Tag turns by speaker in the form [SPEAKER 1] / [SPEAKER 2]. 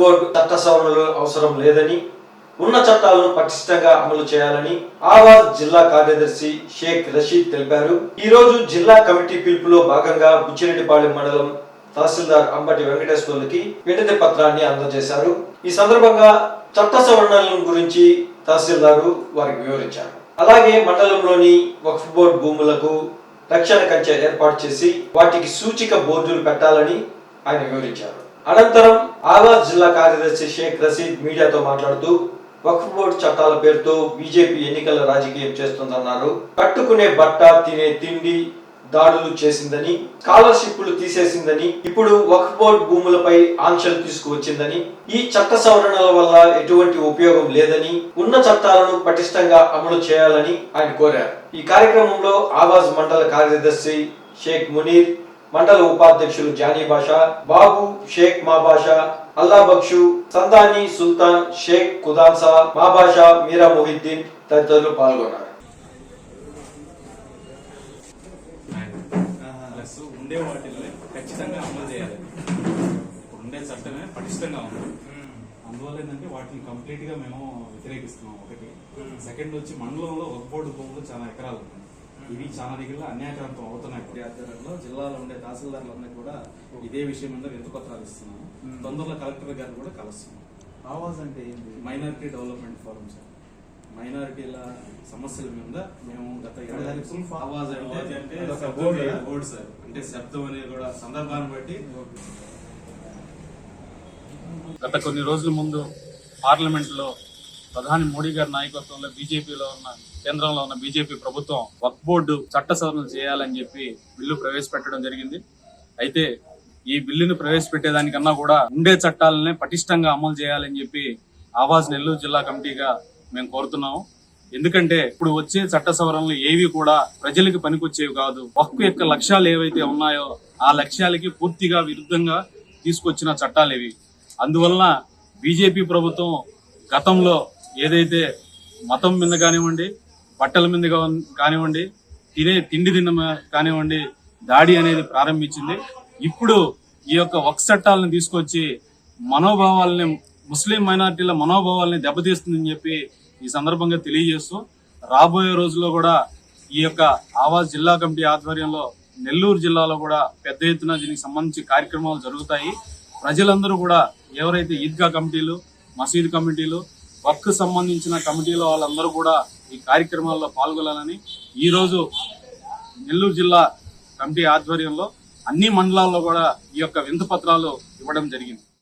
[SPEAKER 1] Board చట్ట సవరణలు అవసరం లేదని ఉన్న చట్టాలను పటిష్టంగా అమలు చేయాలని ఆవాజ్ జిల్లా కార్యదర్శి షేక్ రషీద్ తెలిపారు. ఈ రోజు జిల్లా కమిటీ పిలుపులో భాగంగా బుచ్చిరెడ్డిపాళెం మండలం తహసీల్దార్ అంబటి వెంకటేశ్వర్లకి వినతి పత్రాన్ని అందజేశారు. ఈ సందర్భంగా చట్ట సవరణల గురించి తహసీల్దారు వారికి వివరించారు. అలాగే మండలంలోని వక్ఫ్ బోర్డు భూములకు రక్షణ కంచె ఏర్పాటు చేసి వాటికి సూచిక బోర్డులు పెట్టాలని ఆయన వివరించారు. అనంతరం ఆవాజ్ జిల్లా కార్యదర్శి షేక్ రసీద్ మీడియాతో మాట్లాడుతూ వక్ఫ్ బోర్డు చట్టాల పేరుతో బీజేపీ ఎన్నికల రాజకీయం చేస్తుందన్నారు. కట్టుకునే బట్ట తినే తిండి దాడులు చేసిందని స్కాలర్షిప్లు తీసేసిందని ఇప్పుడు వక్ఫ్ బోర్డు భూములపై ఆంక్షలు తీసుకువచ్చిందని ఈ చట్ట సవరణల వల్ల ఎటువంటి ఉపయోగం లేదని ఉన్న చట్టాలను పటిష్టంగా అమలు చేయాలని ఆయన కోరారు. ఈ కార్యక్రమంలో ఆవాజ్ మండల కార్యదర్శి షేక్ మునీర్ మండల ఉపాధ్యక్షులు జానీ బాషా బాబు షేక్ మాబాషా అల్లా బక్షు సందాని సుల్తాన్ షేక్ కుదాన్సా మాబాషా మీరా మొహిద్దీన్ తదితరులు పాల్గొన్నారు.
[SPEAKER 2] ఉండే వాటిని ఖచ్చితంగా అమలు చేయాలి. ఇప్పుడు ఉండే చట్టమే పటిష్టంగా ఉంది. అందువల్ల ఏంటంటే వాటిని కంప్లీట్గా మేము వ్యతిరేకిస్తున్నాం ఒకటి. సెకండ్ వచ్చి మండలంలో ఒక బోర్డు భూములు చాలా ఎకరాలు ఉన్నాయి. ఇవి చాలా దగ్గర అన్యాయక్రాంతం అవుతున్నాయి. ఆధ్వర్యంలో జిల్లాలో ఉండే తహసీల్దారులందరూ కూడా ఇదే విషయం మీద వింత పత్రాలు ఇస్తున్నాము తొందరలో కలెక్టర్ గారు కూడా కలుస్తున్నాం.
[SPEAKER 3] ఆవాజ్ అంటే ఏంటి
[SPEAKER 2] మైనారిటీ డెవలప్మెంట్ ఫోరం సార్. మైనారిటీల సమస్యల మీద మేము గత? ఆవాజ్ అంటే
[SPEAKER 3] board
[SPEAKER 2] సార్. అంటే శబ్దం అనేది కూడా సందర్భాన్ని బట్టి
[SPEAKER 4] గత కొన్ని రోజుల ముందు పార్లమెంట్లో ప్రధాని మోడీ గారి నాయకత్వంలో బీజేపీలో ఉన్న కేంద్రంలో ఉన్న బీజేపీ ప్రభుత్వం వక్ఫ్ బోర్డు చట్ట సవరణ చేయాలని చెప్పి బిల్లు ప్రవేశపెట్టడం జరిగింది. అయితే ఈ బిల్లును ప్రవేశపెట్టేదానికన్నా కూడా ఉండే చట్టాలనే పటిష్టంగా అమలు చేయాలని చెప్పి ఆవాజ్ నెల్లూరు జిల్లా కమిటీగా మేము కోరుతున్నాము. ఎందుకంటే ఇప్పుడు వచ్చే చట్ట సవరణలు ఏవి కూడా ప్రజలకు పనికొచ్చేవి కాదు. వక్ఫ్ యొక్క లక్ష్యాలు ఏవైతే ఉన్నాయో ఆ లక్ష్యాలకి పూర్తిగా విరుద్ధంగా తీసుకొచ్చిన చట్టాలు ఇవి. అందువలన బీజేపీ ప్రభుత్వం గతంలో ఏదైతే మతం మీద కానివ్వండి బట్టల మీద కానివ్వండి తినే తిండి తిన్న కానివ్వండి దాడి అనేది ప్రారంభించింది. ఇప్పుడు ఈ యొక్క వక్ చట్టాలను తీసుకొచ్చి మనోభావాలని ముస్లిం మైనార్టీల మనోభావాల్ని దెబ్బతీస్తుందని చెప్పి ఈ సందర్భంగా తెలియజేస్తూ రాబోయే రోజుల్లో కూడా ఈ యొక్క ఆవాజ్ జిల్లా కమిటీ ఆధ్వర్యంలో నెల్లూరు జిల్లాలో కూడా పెద్ద ఎత్తున దీనికి సంబంధించి కార్యక్రమాలు జరుగుతాయి. ప్రజలందరూ కూడా ఎవరైతే ఈద్గా కమిటీలు మసీద్ కమిటీలు వర్క్ సంబంధించిన కమిటీల వాళ్ళందరూ కూడా ఈ కార్యక్రమాల్లో పాల్గొనాలని ఈరోజు నెల్లూరు జిల్లా కమిటీ ఆధ్వర్యంలో అన్ని మండలాల్లో కూడా ఈ యొక్క వింత పత్రాలు ఇవ్వడం జరిగింది.